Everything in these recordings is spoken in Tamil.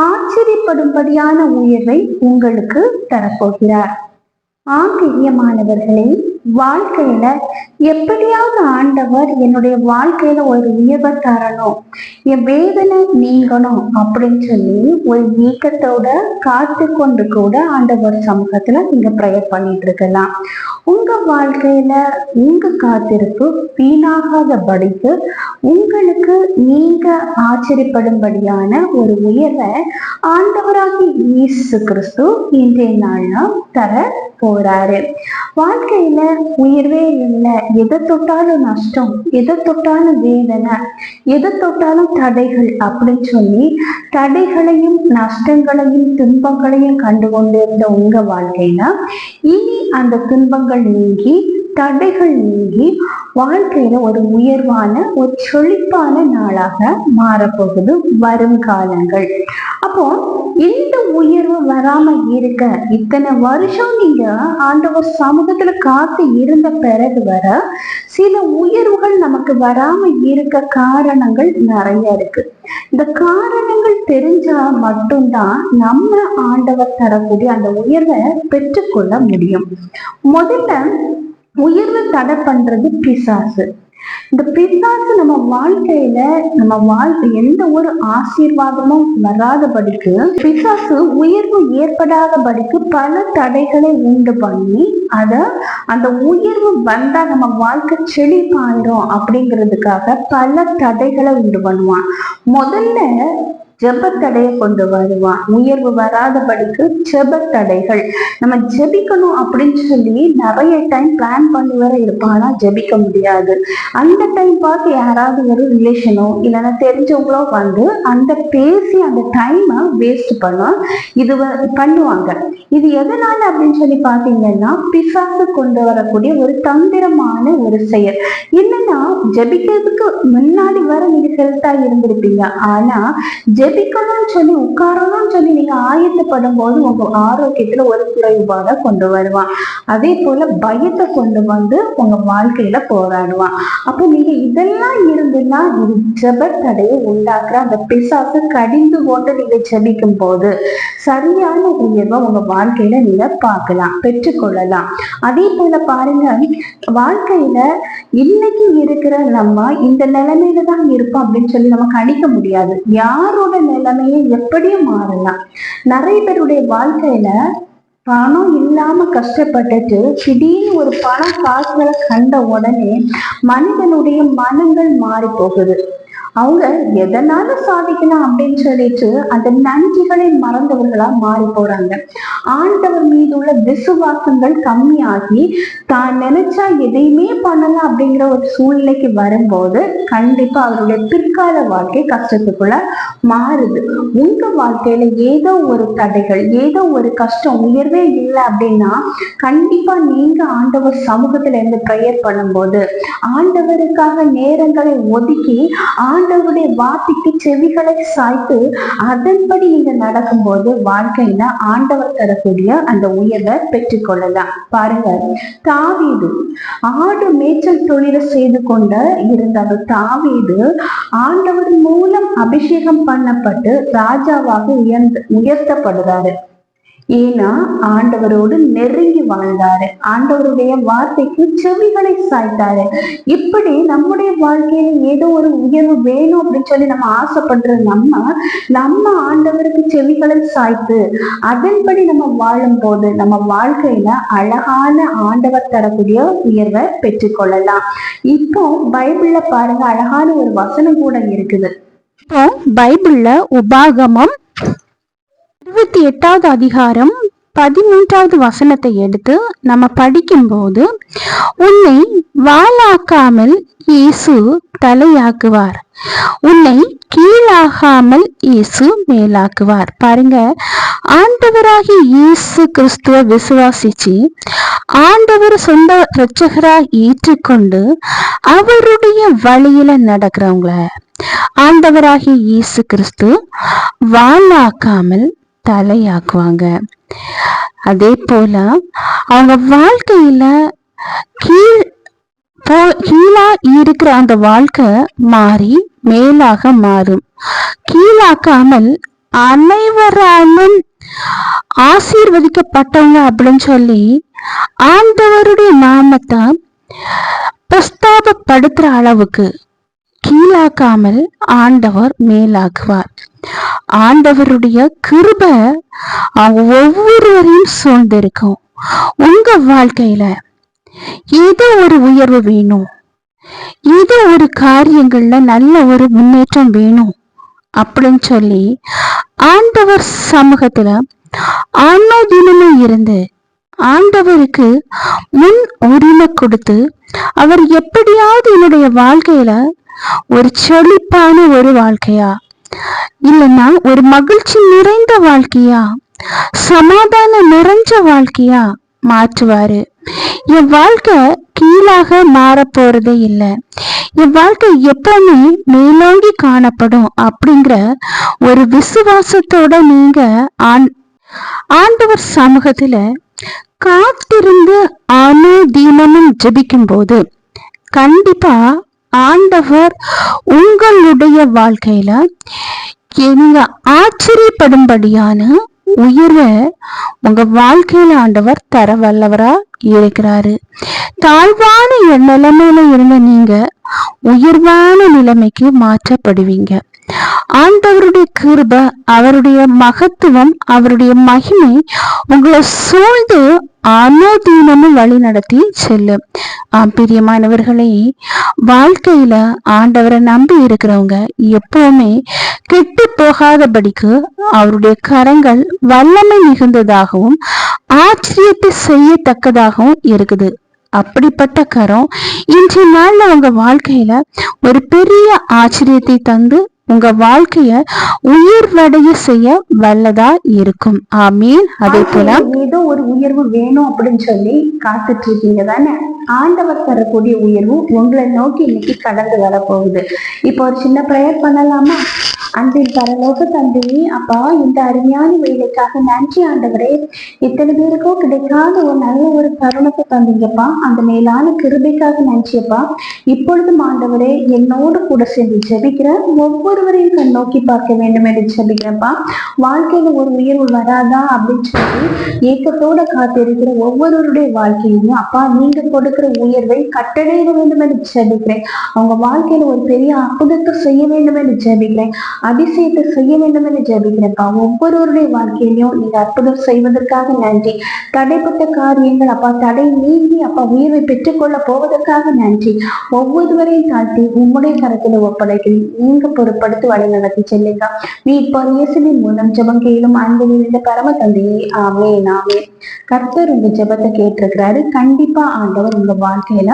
ஆச்சரியப்படும்படியான உயர்வை உங்களுக்கு தரப்போகிறார். ஆங்கிரியமானவர்களே வாழ்க்கையில எப்படியாவது ஆண்டவர் என்னுடைய வாழ்க்கையில ஒரு உயர்வை தரணும். என் வேதனை நீங்கணும் அப்படின்னு சொல்லி ஒரு ஏக்கத்தோட காத்து கொண்டு கூட ஆண்டவர் சமூகத்துல நீங்க ப்ரேயர் பண்ணிட்டு இருக்கலாம். உங்க வாழ்க்கையில உங்க காத்திருப்பு வீணாகாத படிக்கு உங்களுக்கு நீங்க ஆச்சரியப்படும்படியான ஒரு உயர்வை ஆண்டவராகி இயேசு கிறிஸ்து இன்றைய நாள்ல தர போறாரு. வாழ்க்கையில உயர்வே இல்லை. எதை தொட்டாலும் நஷ்டம் எதை தொட்டாலும் வேதனை எதை தொட்டாலும் தடைகள் அப்படின்னு சொல்லி தடைகளையும் நஷ்டங்களையும் துன்பங்களையும் கண்டு கொண்டிருந்த உங்க வாழ்க்கையில இனி அந்த துன்பங்கள் நீங்கி தடைகள் நீங்கி வாழ்க்கையில ஒரு உயர்வான ஒரு செழிப்பான நாளாக மாறப்போகுது வரும் காலங்கள். அப்போ இந்த உயர்வு வராம இருக்க இத்தனை வருஷம் நீங்க ஆண்டவர் சமூகத்துல காத்து இருந்த பிறகு வர சில உயர்வுகள் நமக்கு வராம இருக்க காரணங்கள் நிறைய இருக்கு. இந்த காரணங்கள் தெரிஞ்சா மட்டும்தான் நம்ம ஆண்டவர் தரக்கூடிய அந்த உயர்வை பெற்றுக்கொள்ள முடியும். முதல்ல உயர்வு தடை பண்றது பிசாசு. இந்த பிசாசு நம்ம வாழ்க்கையில நம்ம வாழ்க்கை எந்த ஒரு ஆசீர்வாதமும் வராதபடிக்கு பிசாசு உயர்வு ஏற்படாதபடிக்கு பல தடைகளை உண்டு பண்ணி அத அந்த உயர்வு வந்தா நம்ம வாழ்க்கை செழிப்பாயிரும் அப்படிங்கிறதுக்காக பல தடைகளை உண்டு பண்ணுவான். முதல்ல ஜெபத்தடையை கொண்டு வருவான். உயர்வு வராதபடிக்கு ஜெபத்தடைகள். நம்ம ஜெபிக்கணும் அப்படின்னு சொல்லி நிறைய டைம் பிளான் பண்ணி வர இருப்பான் ஆனா ஜெபிக்க முடியாது. அந்த டைம் பார்த்து யாராவது ஒரு ரிலேஷனோ இல்லைன்னா தெரிஞ்சவங்களோ வந்து அந்த பேசி அந்த டைமை வேஸ்ட் பண்ண இது வ- பண்ணுவாங்க. இது எதனால அப்படின்னு சொல்லி பாத்தீங்கன்னா பிசாசு கொண்டு வரக்கூடிய ஒரு தந்திரமான ஒரு செயல். என்னன்னா ஜெபிக்கிறதுக்கு முன்னாடி வர நீங்க ஹெல்த்தா இருந்திருப்பீங்க. ஆனா ஜெபிக்கணும்னு சொல்லி உட்காரணும்னு சொல்லி ஆயத்தப்படும் போது உங்க ஆரோக்கியத்துல ஒரு குறைபாட கொண்டு வருவான். அதே போல பயத்தை கொண்டு வந்து உங்க வாழ்க்கையில போராடுவான். அப்போ நீங்க இதெல்லாம் இருந்துன்னா இது ஜப தடையை உண்டாக்குற அந்த பிசாசு கடிந்து கொண்டு நீங்க ஜபிக்கும் போது சரியான உயர்வை உங்க வாழ்க்கையில நீங்க பார்க்கலாம் பெற்றுக்கொள்ளலாம். அதே போல பாருங்க வாழ்க்கையில இன்னைக்கு இருக்கிற நம்ம இந்த நிலைமையில தான் இருப்போம் அப்படின்னு சொல்லி நம்ம கணிக்க முடியாது. யாரோட நிலைமையை எப்படியும் மாறலாம். நிறைய பேருடைய வாழ்க்கையில பணம் இல்லாம கஷ்டப்பட்டுட்டு திடீர்னு ஒரு பணம் காசுகளை கண்ட உடனே மனிதனுடைய மனங்கள் மாறி போகுது. அவங்க எதனால சாதிக்கலாம் அப்படின்னு சொல்லிட்டு அந்த நன்றிகளை மறந்தவர்களா மாறி போறாங்க. ஆண்டவர் மீது உள்ள விசுவாசங்கள் கம்மியாகி தான் நினைச்சா எதையுமே பண்ணலாம் அப்படிங்கிற ஒரு சூழ்நிலைக்கு வரும்போது கண்டிப்பா அவருடைய பிற்கால வாழ்க்கை கஷ்டத்துக்குள்ள மாறுது. உங்க வாழ்க்கையில ஏதோ ஒரு தடைகள் ஏதோ ஒரு கஷ்டம் உயர்வே இல்லை அப்படின்னா கண்டிப்பா நீங்க ஆண்டவர் சமூகத்துல இருந்து ப்ரேயர் பண்ணும்போது ஆண்டவருக்காக நேரங்களை ஒதுக்கி ஆண்டவருடைய வார்த்தைக்கு செவிகளை சாய்த்து அதன்படி நீங்க நடக்கும்போது வாழ்க்கையில ஆண்டவர் தரக்கூடிய அந்த உயர்வை பெற்றுக்கொள்ளலாம். பாருங்க தாவீது ஆடு மேய்ச்சல் தொழிலை செய்து கொண்ட இருந்த அந்த தாவீது ஆண்டவர் மூலம் அபிஷேகம் பண்ணப்பட்டு ராஜாவாக உயர்ந்த உயர்த்தப்படுறாரு. ஏன்னா ஆண்டவரோடு நெருங்கி வாழ்ந்தாரு. ஆண்டவருடைய வார்த்தைக்கு செவிகளை சாய்த்தாரு. இப்படி நம்முடைய வாழ்க்கையில ஏதோ ஒரு உயர்வு வேணும் அப்படின்னு சொல்லி நம்ம ஆசைப்படுற நம்ம நம்ம ஆண்டவருக்கு செவிகளை சாய்த்து அதன்படி நம்ம வாழும் போது நம்ம வாழ்க்கையில அழகான ஆண்டவர் தரக்கூடிய உயர்வை பெற்றுக்கொள்ளலாம். இப்போ பைபிள்ல பாருங்க அழகான ஒரு வசனம் கூட இருக்குது. இப்போ பைபிள்ல உபாகமம் இருபத்தி எட்டாவது அதிகாரம் பதிமூன்றாவது வசனத்தை எடுத்து நம்ம படிக்கும்போது உன்னை வாளாக்காமல் இயேசு தலையாக்குவார். உன்னை கீழாகாமல் இயேசு மேலாக்குவார். பாருங்க ஆண்டவராகி இயேசு கிறிஸ்துவ விசுவாசிச்சு ஆண்டவர் சொந்த இரட்சகராக ஏற்றுக்கொண்டு அவருடைய வழியில நடக்கிறவங்கள ஆண்டவராகி இயேசு கிறிஸ்து வாழாக்காமல் தலையாக்குவாங்க. அதே போல அவங்க வாழ்க்கையில கீழ் கீழா இருக்கிற அந்த வாழ்க்கை மாறி மேலாக மாறும். கீழாக்காமல் அனைவராலும் ஆசீர்வதிக்கப்பட்டவங்க அப்படின்னு சொல்லி ஆண்டவருடைய நாமத்தை பிரஸ்தாபப்படுத்துற அளவுக்கு கீழாக்காமல் ஆண்டவர் மேலாக்குவார். ஆண்டவருடைய கிருப அவங்க ஒவ்வொருவரையும் சூழ்ந்திருக்கும். உங்க வாழ்க்கையில ஏதோ ஒரு உயர்வு வேணும். ஏதோ ஒரு காரியங்கள்ல நல்ல ஒரு முன்னேற்றம் வேணும் அப்படின்னு சொல்லி ஆண்டவர் சமூகத்துல ஆன்ம தினமும் இருந்து ஆண்டவருக்கு முன் உரிமை கொடுத்து அவர் எப்படியாவது என்னுடைய வாழ்க்கையில ஒரு செழிப்பான ஒரு வாழ்க்கையா இல்லைன்னா ஒரு மகிழ்ச்சி நிறைந்த வாழ்க்கையா? சமாதானம் நிறைஞ்ச வாழ்க்கையா மாற்றுவாரு. என் வாழ்க்கை கீழாக மாற போறதே இல்லை. என் வாழ்க்கை எப்பவுமே மேலோங்கி காணப்படும் அப்படிங்கிற ஒரு விசுவாசத்தோட நீங்க ஆண்டவர் சமூகத்துல காத்திருந்து ஆனு தீனமும் ஜபிக்கும் போது கண்டிப்பா ஆண்டவர் உங்களுடைய வாழ்க்கையில நீங்க ஆச்சரியப்படும்படியான உயிரை உங்க வாழ்க்கையில ஆண்டவர் தர வல்லவரா இருக்கிறாரு. தாழ்வான நிலைமையில இருந்த நீங்க உயர்வான நிலைமைக்கு மாற்றப்படுவீங்க. ஆண்டவருடைய கிருப அவருடைய மகத்துவம் அவருடைய மகிமை உங்களை சூழ்ந்து அனுதீனமும் வழி நடத்தி செல்லும். பிரியமானவர்களே வாழ்க்கையில ஆண்டவரை நம்பி இருக்கிறவங்க எப்பவுமே கெட்டு போகாதபடிக்கு அவருடைய கரங்கள் வல்லமை மிகுந்ததாகவும் ஆச்சரியத்தை செய்யத்தக்கதாகவும் இருக்குது. அப்படிப்பட்ட கரம் இன்றைய நாள்ல உங்க வாழ்க்கையில ஒரு பெரிய ஆச்சரியத்தை தந்து உங்க வாழ்க்கைய உயர்வடைய செய்ய வல்லதா இருக்கும். ஆமீன். அதே போல ஏதோ ஒரு உயர்வு வேணும் அப்படின்னு சொல்லி காத்துட்டு இருக்கீங்க தானே? ஆண்டவர் தரக்கூடிய உயர்வு உங்களை நோக்கி இன்னைக்கு கடந்து வரப்போகுது. இப்போ ஒரு சின்ன ப்ரேயர் பண்ணலாமா? அன்பின் பரலோக தந்தையே அப்பா இந்த அருமையான வேலைக்காக நன்றி ஆண்டவரே. இத்தனை பேருக்கும் கிடைக்காத ஒரு நல்ல ஒரு தருணத்தை தந்தீங்கப்பா. அந்த மேலான கிருபைக்காக நன்றியப்பா. இப்பொழுதும் ஆண்டவரே என்னோடு கூட சேர்ந்து ஜெபிக்கிற ஒவ்வொருவரையும் கண் நோக்கி பார்க்க வேண்டும் என்று ஜெபிக்கிறப்பா. வாழ்க்கையில ஒரு உயர்வு வராதா அப்படின்னு சொல்லி ஏக்கத்தோட காத்திருக்கிற ஒவ்வொருவருடைய வாழ்க்கையிலும் அப்பா நீங்க கொடுக்கிற உயர்வை கட்டடைய வேண்டும் என்று ஜெபிக்கிறேன். அவங்க வாழ்க்கையில ஒரு பெரிய அற்புதத்தை செய்ய வேண்டும் என்று ஜெபிக்கிறேன். அதிசயத்தை செய்ய வேண்டும் என்று ஜபிக்கிறப்பா ஒவ்வொருவருடைய வாழ்க்கையிலையும் நீங்க அற்புதம் செய்வதற்காக நன்றி. தடைப்பட்ட காரியங்கள் அப்பா தடை நீங்கி அப்பா உயர்வை பெற்றுக்கொள்ள போவதற்காக நன்றி. ஒவ்வொருவரையும் தாழ்த்தி உம்முடைய கரத்தில் ஒப்படைக்கிறேன் நீங்க பொருட்படுத்தி வழி நடத்தி செல்லுங்க. நீ இப்போ இயேசுவின் மூலம் ஜபம் கேளும் அன்பு நிறைந்த பரம தந்தையே ஆமே நாமே கர்த்தர் உங்க ஜபத்தை கேட்டிருக்கிறாரு. கண்டிப்பா ஆண்டவர் உங்க வாழ்க்கையில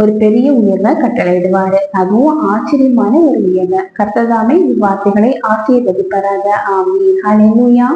ஒரு பெரிய உயர்வை கட்டளையிடுவாரு. அதுவும் ஆச்சரியமான ஒரு உயர்வை. கர்த்ததாமே இவ்வார்த்தைகளை ஆசீர்வதிப்பதாக ஆமீன். ஹalleluya